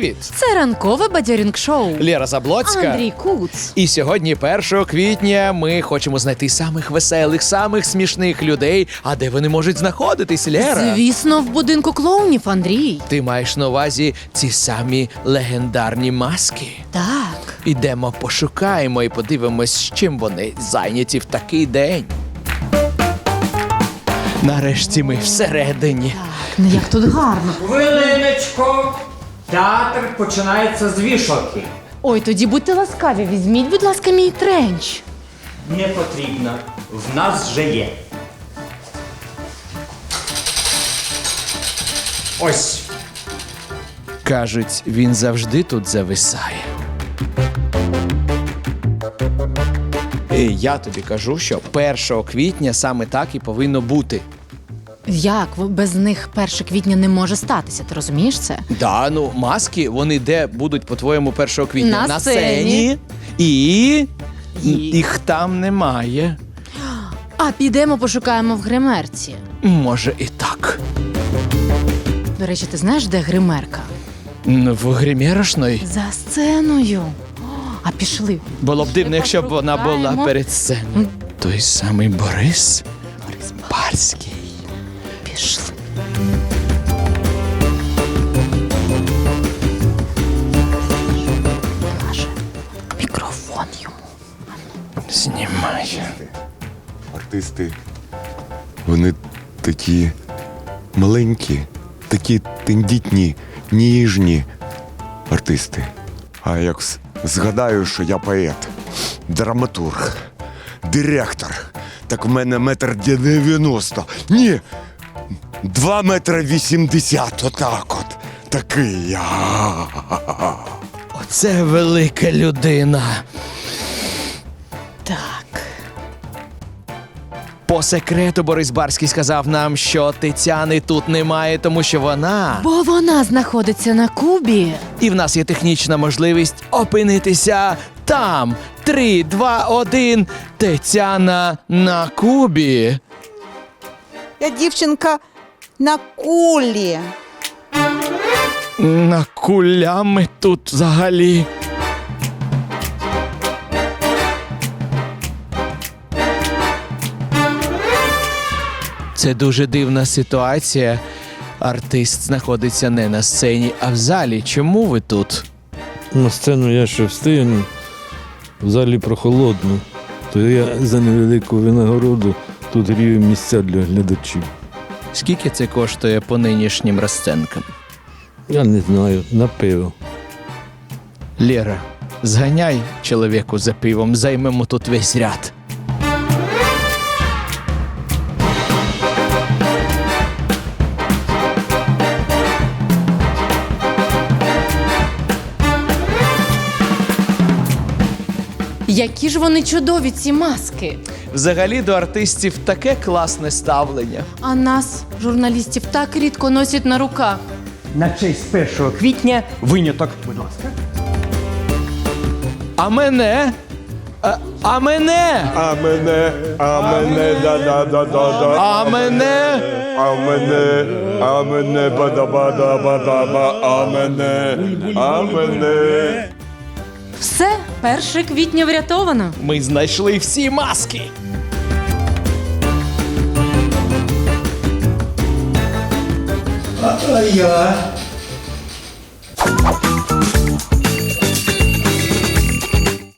привіт! Це ранкове бадьорінг шоу. Лєра Заблоцька. Андрій Куц. І сьогодні, 1 квітня, ми хочемо знайти самих веселих, самих смішних людей. А де вони можуть знаходитись, Лєра? Звісно, в будинку клоунів, Андрій. Ти маєш на увазі ці самі легендарні маски. Так. Ідемо, пошукаємо і подивимось, чим вони зайняті в такий день. Нарешті ми всередині. Ну як тут гарно. Хвилиночку. Театр починається з вішалки. Ой, тоді будьте ласкаві, візьміть, будь ласка, мій тренч. Не потрібно. В нас вже є. Ось. Кажуть, він завжди тут зависає. І я тобі кажу, що 1 квітня саме так і повинно бути. Як без них 1 квітня не може статися, ти розумієш це? Да, ну маски, вони де будуть, по-твоєму, 1 квітня? На сцені. І їх там немає. А підемо пошукаємо в гримерці. Може і так. До речі, ти знаєш, де гримерка? В гримєрошної За сценою. О, а пішли. було б дивно, якщо б вона була перед сценою. Той самий Борис Борис, Барський. Пішли. Каже, мікрофон йому. Знімає. Артисти, вони такі маленькі, такі тендітні, ніжні артисти. А як згадаю, що я поет, драматург, директор, так в мене метр дев'яносто. Ні, два метра вісімдесят, отак от. Такий я. Оце велика людина. Так. По секрету Борис Барський сказав нам, що Тетяни тут немає, тому що вона. Бо вона знаходиться на Кубі. І в нас є технічна можливість опинитися там. Три, два, один. Тетяна на Кубі. Я дівчинка на кулі. На кулями тут взагалі. Це дуже дивна ситуація. Артист знаходиться не на сцені, а в залі. Чому ви тут? На сцену я ще встигну, в залі прохолодно, то я за невелику винагороду тут грію місця для глядачів. Скільки це коштує по нинішнім розценкам? Я не знаю, на пиво. Лєра, зганяй чоловіку за пивом, займемо тут весь ряд. Які ж вони чудові, ці маски. Взагалі до артистів таке класне ставлення. А нас, журналістів, так рідко носять на руках. На честь 1 квітня виняток, будь ласка. А мене? А, а мене? А мене, а мене, да-да-да-да-да. А мене? А мене, а мене, бада-бада-бада-ба, а мене, а мене. Все, 1 квітня врятовано. Ми знайшли всі маски. А я